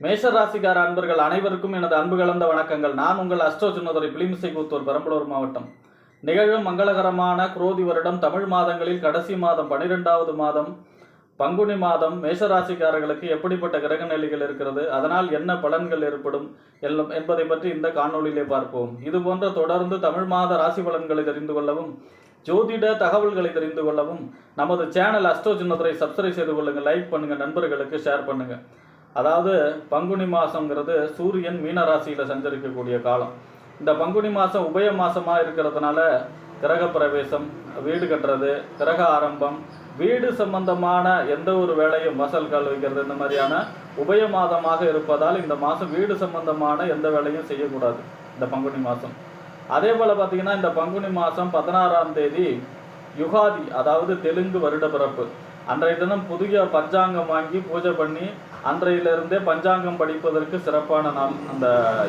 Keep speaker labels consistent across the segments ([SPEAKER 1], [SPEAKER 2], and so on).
[SPEAKER 1] மேஷ ராசிக்கார அன்பர்கள் அனைவருக்கும் எனது அன்பு கலந்த வணக்கங்கள். நான் உங்கள் அஷ்டோ சின்னதுரை பிளிமிசை கூத்தூர் பெரம்பலூர் மாவட்டம். நிகழும் மங்களகரமான குரோதி வருடம் தமிழ் மாதங்களில் கடைசி மாதம் பனிரெண்டாவது மாதம் பங்குனி மாதம் மேஷராசிக்காரர்களுக்கு எப்படிப்பட்ட கிரக நிலைகள் இருக்கிறது அதனால் என்ன பலன்கள் ஏற்படும் என்பதை பற்றி இந்த காணொளியிலே பார்ப்போம். இது போன்ற தொடர்ந்து தமிழ் மாத ராசி பலன்களை தெரிந்து கொள்ளவும் ஜோதிட தகவல்களை தெரிந்து கொள்ளவும் நமது சேனல் அஸ்ட்ரோ சின்னதுரை சப்ஸ்கிரைப் செய்து கொள்ளுங்கள் லைக் பண்ணுங்கள் நண்பர்களுக்கு ஷேர் பண்ணுங்கள் அதாவது பங்குனி மாதங்கிறது சூரியன் மீனராசியில் சஞ்சரிக்கக்கூடிய காலம். இந்த பங்குனி மாதம் உபய மாதமாக இருக்கிறதுனால கிரக பிரவேசம் வீடு கட்டுறது கிரக ஆரம்பம் வீடு சம்பந்தமான எந்த ஒரு வேலையும் வாசல் கால் வைக்கிறது இந்த மாதிரியான உபய மாதமாக இருப்பதால் இந்த மாதம் வீடு சம்பந்தமான எந்த வேலையும் செய்யக்கூடாது இந்த பங்குனி மாதம் அதே போல் பார்த்தீங்கன்னா இந்த பங்குனி மாதம் பதினாறாம் தேதி யுகாதி அதாவது தெலுங்கு வருட பிறப்பு. அன்றைய தினம் புதிய பஞ்சாங்கம் வாங்கி பூஜை பண்ணி அன்றையிலிருந்தே பஞ்சாங்கம் படிப்பதற்கு சிறப்பான நாள் அந்த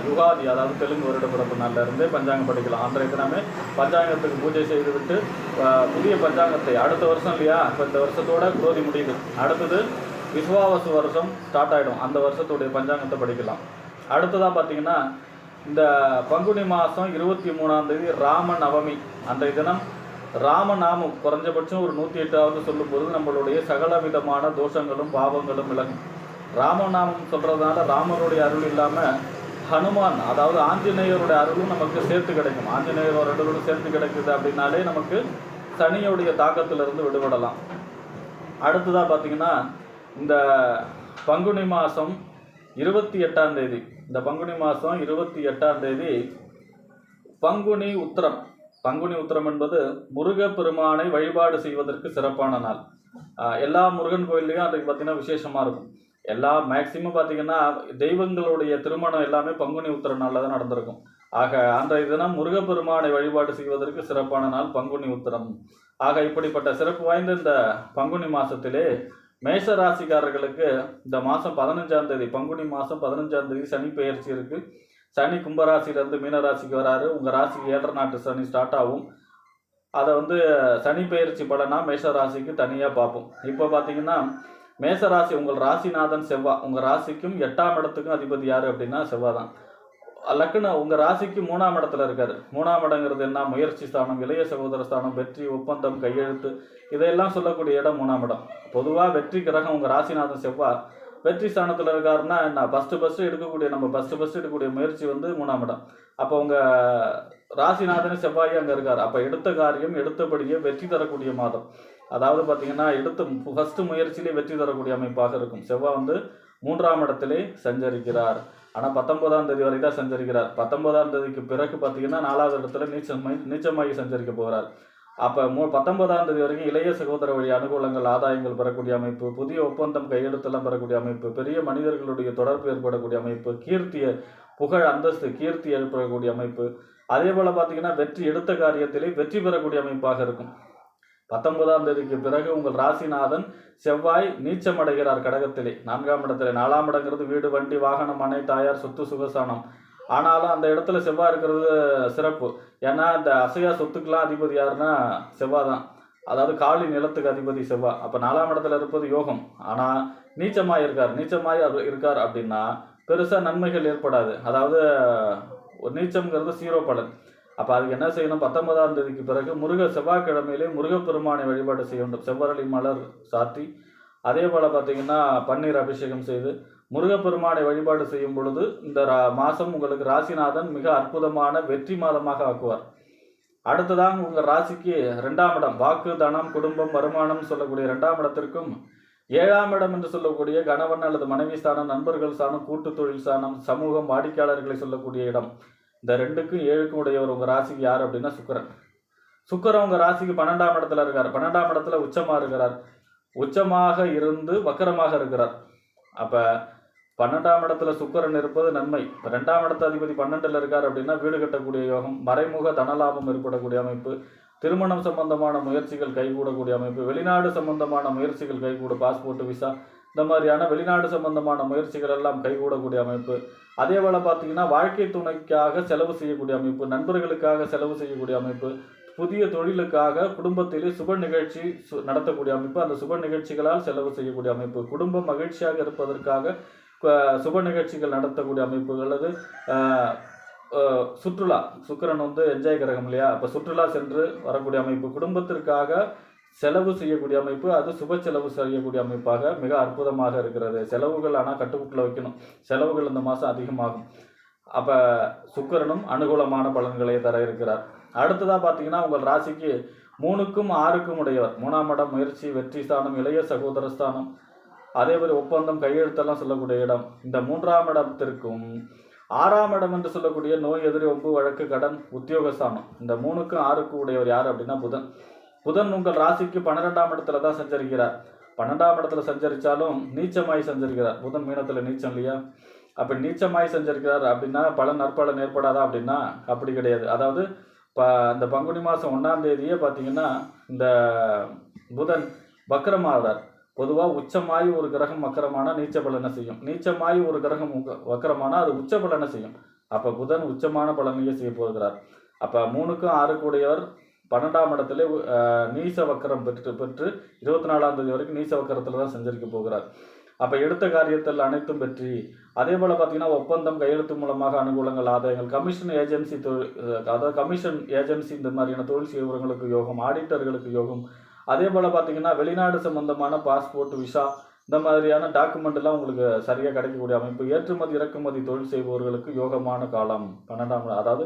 [SPEAKER 1] யுகாதி அதாவது தெலுங்கு வருட பிறப்பு நாளிலிருந்தே பஞ்சாங்கம் படிக்கலாம். அன்றைய தினமே பஞ்சாங்கத்துக்கு பூஜை செய்துவிட்டு புதிய பஞ்சாங்கத்தை அடுத்த வருஷம் இல்லையா? இப்போ இந்த வருஷத்தோட குரோதி முடியுது அடுத்தது விஸ்வாவசு வருஷம் ஸ்டார்ட் ஆகிடும் அந்த வருஷத்துடைய பஞ்சாங்கத்தை படிக்கலாம். அடுத்ததாக பார்த்தீங்கன்னா இந்த பங்குனி மாதம் இருபத்தி மூணாம் தேதி ராம நவமி அன்றைய தினம் ராமநாமம் குறைஞ்சபட்சம் ஒரு நூற்றி எட்டாவது சொல்லும்போது நம்மளுடைய சகல விதமான தோஷங்களும் பாவங்களும் விலகும். ராமநாமம் சொல்கிறதுனால ராமருடைய அருள் இல்லாமல் ஹனுமான் அதாவது ஆஞ்சநேயருடைய அருளும் நமக்கு சேர்த்து கிடைக்கும். ஆஞ்சநேயரோட அருளும் சேர்த்து கிடைக்குது அப்படின்னாலே நமக்கு சனியோடைய தாக்கத்திலிருந்து விடுபடலாம். அடுத்ததாக பார்த்தீங்கன்னா இந்த பங்குனி மாதம் இருபத்தி எட்டாம் தேதி. இந்த பங்குனி மாதம் இருபத்தி எட்டாம் தேதி பங்குனி உத்திரம். பங்குனி உத்திரம் என்பது முருகப்பெருமானை வழிபாடு செய்வதற்கு சிறப்பான நாள். எல்லா முருகன் கோயில்லையும் அதுக்கு பார்த்தீங்கன்னா விசேஷமாக இருக்கும். எல்லா மேக்சிமம் பார்த்தீங்கன்னா தெய்வங்களுடைய திருமணம் எல்லாமே பங்குனி உத்திர நாளில் தான் நடந்திருக்கும். ஆக அன்றைய தினம் முருகப்பெருமானை வழிபாடு செய்வதற்கு சிறப்பான நாள் பங்குனி உத்திரம். ஆக இப்படிப்பட்ட சிறப்பு வாய்ந்த இந்த பங்குனி மாதத்திலே மேஷ ராசிக்காரர்களுக்கு இந்த மாதம் பதினஞ்சாம் தேதி பங்குனி மாதம் பதினஞ்சாம் தேதி சனி பெயர்ச்சி இருக்கு. சனி கும்பராசிலேருந்து மீனராசிக்கு வராரு. உங்கள் ராசிக்கு ஏழரை நாட்டு சனி ஸ்டார்ட் ஆகும். அதை வந்து சனி பெயர்ச்சி பலனா மேஷ ராசிக்கு தனியாக பார்ப்போம். இப்போ பார்த்தீங்கன்னா மேச ராசி உங்கள் ராசிநாதன் செவ்வா. உங்கள் ராசிக்கும் எட்டாம் இடத்துக்கும் அதிபதி யார் அப்படின்னா செவ்வா தான். லக்குன உங்கள் ராசிக்கு மூணாம் இடத்துல இருக்கார். மூணாம் இடங்கிறது என்ன? முயற்சி ஸ்தானம் இளைய சகோதர ஸ்தானம் வெற்றி ஒப்பந்தம் கையெழுத்து இதையெல்லாம் சொல்லக்கூடிய இடம் மூணாம் இடம். பொதுவாக வெற்றி கிரகம் உங்கள் ராசிநாதன் செவ்வா. வெற்றி ஸ்தானத்தில் இருக்காருன்னா என்ன? ஃபஸ்ட்டு ஃபஸ்ட்டு எடுக்கக்கூடிய நம்ம ஃபஸ்ட்டு ஃபஸ்ட்டு எடுக்கக்கூடிய முயற்சி வந்து மூணாம் இடம். அப்போ உங்கள் ராசிநாதன் செவ்வாய் அங்கே இருக்கார். அப்போ எடுத்த காரியம் எடுத்தபடியே வெற்றி தரக்கூடிய மாதம். அதாவது பார்த்தீங்கன்னா எடுத்த ஃபஸ்ட்டு முயற்சியிலே வெற்றி தரக்கூடிய அமைப்பாக இருக்கும். செவ்வாய் வந்து மூன்றாம் இடத்திலே சஞ்சரிக்கிறார். ஆனால் பத்தொன்பதாம் தேதி வரை தான் சஞ்சரிக்கிறார். பத்தொன்பதாம் தேதிக்கு பிறகு பார்த்தீங்கன்னா நாலாவது இடத்துல நீச்சமாய் நீச்சமாகி சஞ்சரிக்க போகிறார். அப்போ மூ பத்தொன்பதாம் தேதி வரைக்கும் இளைய சகோதர வழி அனுகூலங்கள் ஆதாயங்கள் பெறக்கூடிய அமைப்பு புதிய ஒப்பந்தம் கையெழுத்தெல்லாம் பெறக்கூடிய அமைப்பு பெரிய மனிதர்களுடைய தொடர்பு ஏற்படக்கூடிய அமைப்பு கீர்த்திய புகழ் அந்தஸ்து கீர்த்தி ஏற்படக்கூடிய அமைப்பு. அதே போல் பார்த்தீங்கன்னா வெற்றி எடுத்த காரியத்திலே வெற்றி பெறக்கூடிய அமைப்பாக இருக்கும். பத்தொன்பதாம் தேதிக்கு பிறகு உங்கள் ராசிநாதன் செவ்வாய் நீச்சமடைகிறார் கடகத்திலே. நான்காம் இடத்திலே. நாலாம் இடங்கிறது வீடு வண்டி வாகனம் மனை தாயார் சொத்து சுகசானம். ஆனாலும் அந்த இடத்துல செவ்வாய் இருக்கிறது சிறப்பு. ஏன்னா இந்த அசையா சொத்துக்கெல்லாம் அதிபதி யாருன்னா செவ்வாய் தான். அதாவது காலி நிலத்துக்கு அதிபதி செவ்வாய். அப்போ நாலாம் இடத்துல இருப்பது யோகம். ஆனால் நீச்சமாக இருக்கார். நீச்சமாய் அவர் இருக்கார் அப்படின்னா பெருசாக நன்மைகள் ஏற்படாது. அதாவது ஒரு நீச்சம்ங்கிறது சீரோ பலன். அப்போ அதுக்கு என்ன செய்யணும்? பத்தொன்பதாம் தேதிக்கு பிறகு முருக செவ்வாய்க்கிழமையிலே முருகப்பெருமானை வழிபாடு செய்ய வேண்டும். செவ்வரளி மலர் சாத்தி. அதே போல் பார்த்தீங்கன்னா பன்னீர் அபிஷேகம் செய்து முருகப்பெருமானை வழிபாடு செய்யும் பொழுது இந்த ரா- மாதம் உங்களுக்கு ராசிநாதன் மிக அற்புதமான வெற்றி மாதமாக ஆக்குவார். அடுத்ததாக உங்கள் ராசிக்கு ரெண்டாம் இடம் வாக்கு தனம் குடும்பம் வருமானம் சொல்லக்கூடிய ரெண்டாம் இடத்திற்கும் ஏழாம் இடம் என்று சொல்லக்கூடிய கணவன் அல்லது மனைவி ஸ்தானம் நண்பர்கள் ஸ்தானம் கூட்டு தொழில் ஸ்தானம் சமூகம் வாடிக்கையாளர்களை சொல்லக்கூடிய இடம். இந்த ரெண்டுக்கும் ஏழுக்கும் உடையவர் உங்கள் ராசிக்கு யார் அப்படின்னா சுக்கரன். சுக்கரன் உங்கள் ராசிக்கு பன்னெண்டாம் இடத்துல இருக்கார். பன்னெண்டாம் இடத்துல உச்சமாக இருக்கிறார். உச்சமாக இருந்து வக்கரமாக இருக்கிறார். அப்போ பன்னெண்டாம் இடத்துல சுக்கரன் இருப்பது நன்மை. ரெண்டாம் இடத்து அதிபதி பன்னெண்டில் இருக்கார் அப்படின்னா வீடு கட்டக்கூடிய யோகம் மறைமுக தனலாபம் ஏற்படக்கூடிய அமைப்பு திருமணம் சம்பந்தமான முயற்சிகள் கைகூடக்கூடிய அமைப்பு வெளிநாடு சம்பந்தமான முயற்சிகள் கைகூட பாஸ்போர்ட் விசா இந்த மாதிரியான வெளிநாடு சம்பந்தமான முயற்சிகள் எல்லாம் கைகூடக்கூடிய அமைப்பு. அதே போல் பார்த்தீங்கன்னா வாழ்க்கை துணைக்காக செலவு செய்யக்கூடிய அமைப்பு நண்பர்களுக்காக செலவு செய்யக்கூடிய அமைப்பு புதிய தொழிலுக்காக குடும்பத்திலே சுப நிகழ்ச்சி சு- நடத்தக்கூடிய அமைப்பு அந்த சுப நிகழ்ச்சிகளால் செலவு செய்யக்கூடிய அமைப்பு. குடும்பம் மகிழ்ச்சியாக இருப்பதற்காக சுப நிகழ்ச்சிகள் நடத்தக்கூடிய அமைப்பு அல்லது சுற்றுலா. சுக்கிரன் வந்து என்ஜாய் கிரகம் இல்லையா? அப்போ சுற்றுலா சென்று வரக்கூடிய அமைப்பு. குடும்பத்திற்காக செலவு செய்யக்கூடிய அமைப்பு அது சுப செலவு செய்யக்கூடிய அமைப்பாக மிக அற்புதமாக இருக்கிறது. செலவுகள் ஆனால் கட்டுக்குள்ள வைக்கணும். செலவுகள் இந்த மாதம் அதிகமாகும். அப்போ சுக்கரனும் அனுகூலமான பலன்களை தர இருக்கிறார். அடுத்ததாக பார்த்தீங்கன்னா உங்கள் ராசிக்கு மூணுக்கும் ஆறுக்கும் உடையவர். மூணாம் இடம் முயற்சி வெற்றி ஸ்தானம் இளைய சகோதர ஸ்தானம். அதே மாதிரி ஒப்பந்தம் கையெழுத்தெல்லாம் சொல்லக்கூடிய இடம். இந்த மூன்றாம் இடத்திற்கும் ஆறாம் இடம் என்று சொல்லக்கூடிய நோய் எதிரி ஒப்பு வழக்கு கடன் உத்தியோகஸ்தானம். இந்த மூணுக்கும் ஆறுக்கும் உடையவர் யார் அப்படின்னா புதன். புதன் உங்கள் ராசிக்கு பன்னிரெண்டாம் இடத்துல தான் சஞ்சரிக்கிறார். பன்னெண்டாம் இடத்துல சஞ்சரித்தாலும் நீச்சமாய் சஞ்சரிக்கிறார். புதன் மீனத்தில் நீச்சம் இல்லையா? அப்போ நீச்சமாய் சஞ்சரிக்கிறார் அப்படின்னா பல நற்பலன் ஏற்படாதா அப்படின்னா அப்படி கிடையாது. அதாவது இப்போ இந்த பங்குனி மாதம் ஒன்றாம் தேதியே பார்த்தீங்கன்னா இந்த புதன் வக்கரமாகிறார். பொதுவாக உச்சமாய் ஒரு கிரகம் வக்கரமானா நீச்ச பலனை செய்யும். நீச்சமாய் ஒரு கிரகம் உக்க- வக்கரமானா அது உச்ச பலனை செய்யும். அப்போ புதன் உச்சமான பலனையே செய்ய போகிறார். அப்போ மூணுக்கும் ஆறு கூடியவர் பன்னெண்டாம் இடத்துல நீச வக்கரம் பெற்று பெற்று இருபத்தி நாலாம் தேதி வரைக்கும் நீச வக்கரத்தில் தான் சஞ்சரிக்க போகிறார். அப்போ எடுத்த காரியத்தில் அனைத்தும் வெற்றி. அதே போல் பார்த்தீங்கன்னா ஒப்பந்தம் கையெழுத்து மூலமாக அனுகூலங்கள் ஆதாயங்கள் கமிஷன் ஏஜென்சி தொழில் அதாவது கமிஷன் ஏஜென்சி இந்த மாதிரியான தொழில் செய்பவர்களுக்கு யோகம் ஆடிட்டர்களுக்கு யோகம். அதே போல் பார்த்தீங்கன்னா வெளிநாடு சம்பந்தமான பாஸ்போர்ட் விசா இந்த மாதிரியான டாக்குமெண்ட்லாம் உங்களுக்கு சரியாக கிடைக்கக்கூடிய அமைப்பு. ஏற்றுமதி இறக்குமதி தொழில் செய்பவர்களுக்கு யோகமான காலம். பன்னெண்டாம் அதாவது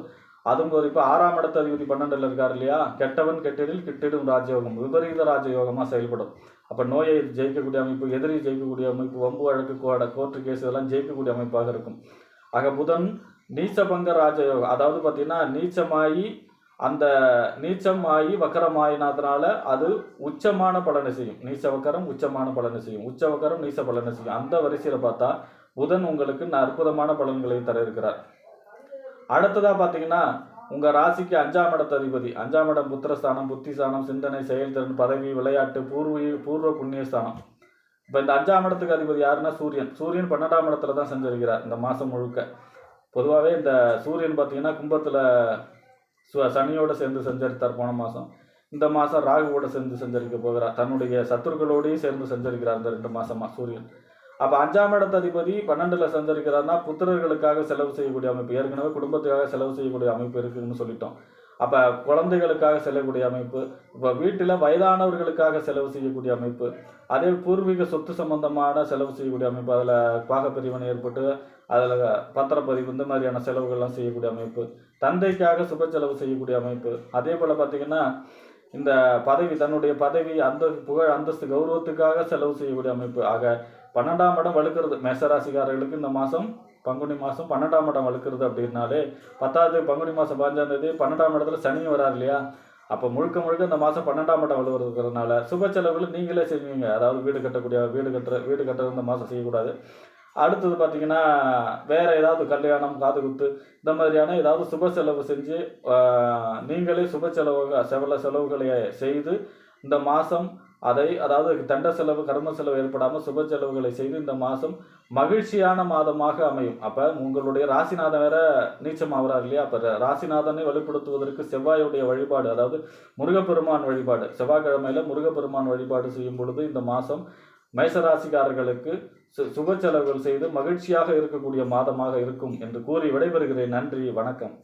[SPEAKER 1] அதுவும் ஒரு இப்போ ஆறாம் இடத்த அதிபதி பன்னெண்டுல இருக்கார் இல்லையா? கெட்டவன் கெட்டிடில் கிட்டிடும் ராஜயோகம் விபரீத ராஜயோகமாக செயல்படும். அப்போ நோயை ஜெயிக்கக்கூடிய அமைப்பு எதிரி ஜெயிக்கக்கூடிய அமைப்பு வம்பு வழக்கு கோட கோர்ட்டு கேஸ் இதெல்லாம் ஜெயிக்கக்கூடிய அமைப்பாக இருக்கும். ஆக புதன் நீச்சபங்க ராஜயோகம் அதாவது பார்த்தீங்கன்னா நீச்சமாயி அந்த நீச்சம் ஆகி வக்கரமாயினதுனால அது உச்சமான பலனை செய்யும். நீச்ச வக்கரம் உச்சமான பலனை செய்யும். உச்ச வக்கரம் நீச்ச பலனை செய்யும். அந்த வரிசையில் பார்த்தா புதன் உங்களுக்கு அற்புதமான பலன்களை தர இருக்கிறார். அடுத்ததா பார்த்தீங்கன்னா உங்க ராசிக்கு அஞ்சாம் இடத்த அதிபதி. அஞ்சாம் இடம் புத்திரஸ்தானம் புத்திஸ்தானம் சிந்தனை செயல்திறன் பதவி விளையாட்டு பூர்வீ பூர்வ புண்ணியஸ்தானம். இப்போ இந்த அஞ்சாம் இடத்துக்கு அதிபதி யாருன்னா சூரியன். சூரியன் பன்னெண்டாம் இடத்துல தான் செஞ்சிருக்கிறார் இந்த மாதம் முழுக்க. பொதுவாகவே இந்த சூரியன் பார்த்தீங்கன்னா கும்பத்தில் சு- சனியோட சேர்ந்து செஞ்சரித்தார் போன மாதம் இந்த மாதம் ராகுவோட சேர்ந்து சஞ்சரிக்க போகிறார். தன்னுடைய சத்துருக்களோடையும் சேர்ந்து செஞ்சிருக்கிறார் இந்த ரெண்டு மாதமாக சூரியன். அப்போ அஞ்சாம் இடத்த அதிபதி பன்னெண்டுல சஞ்சரிக்கிறார்னா புத்திரர்களுக்காக செலவு செய்யக்கூடிய அமைப்பு ஏற்கனவே குடும்பத்துக்காக செலவு செய்யக்கூடிய அமைப்பு இருக்குன்னு சொல்லிட்டோம். அப்போ குழந்தைகளுக்காக செல்லக்கூடிய அமைப்பு இப்போ வீட்டில் வயதானவர்களுக்காக செலவு செய்யக்கூடிய அமைப்பு அதே பூர்வீக சொத்து சம்பந்தமான செலவு செய்யக்கூடிய அமைப்பு அதில் பாகப்பிரிவினை ஏற்பட்டு அதில் பத்திரப்பதிவு இந்த மாதிரியான செலவுகள்லாம் செய்யக்கூடிய அமைப்பு தந்தைக்காக சுப செலவு செய்யக்கூடிய அமைப்பு அதே போல் பார்த்திங்கன்னா இந்த பதவி தன்னுடைய பதவி அந்த புகழ் அந்தஸ்து கௌரவத்துக்காக செலவு செய்யக்கூடிய அமைப்பு. ஆக பன்னெண்டாம் இடம் வலுக்கிறது. மேசராசிக்காரர்களுக்கு இந்த மாதம் பங்குனி மாதம் பன்னெண்டாம் இடம் வலுக்கிறது அப்படின்னாலே பத்தாவது பங்குனி மாதம் பதினஞ்சாம் தேதி பன்னெண்டாம் இடத்துல சனியும் வராது இல்லையா? அப்போ முழுக்க முழுக்க இந்த மாதம் பன்னெண்டாம் இடம் வலுவதுக்கிறதுனால சுப செலவுகள் நீங்களே செய்வீங்க. அதாவது வீடு கட்டக்கூடிய வீடு கட்டுற வீடு கட்டுறது இந்த மாதம் செய்யக்கூடாது. அடுத்தது பார்த்தீங்கன்னா வேறு ஏதாவது கல்யாணம் காது குத்து இந்த மாதிரியான ஏதாவது சுப செலவு செஞ்சு நீங்களே சுப செலவு செவல செலவுகளை செய்து இந்த மாதம் அதை அதாவது தண்ட செலவு கர்ம செலவு ஏற்படாமல் சுப செலவுகளை செய்து இந்த மாதம் மகிழ்ச்சியான மாதமாக அமையும். அப்போ உங்களுடைய ராசிநாதன் வேற நீச்சம் ஆகிறார் இல்லையா? அப்போ ராசிநாதனை வலுப்படுத்துவதற்கு செவ்வாயுடைய வழிபாடு அதாவது முருகப்பெருமான் வழிபாடு செவ்வாய்க்கிழமையில் முருகப்பெருமான் வழிபாடு செய்யும் பொழுது இந்த மாதம் மேசராசிக்காரர்களுக்கு சு- சுப செலவுகள் செய்து மகிழ்ச்சியாக இருக்கக்கூடிய மாதமாக இருக்கும் என்று கூறி விடைபெறுகிறேன். நன்றி வணக்கம்.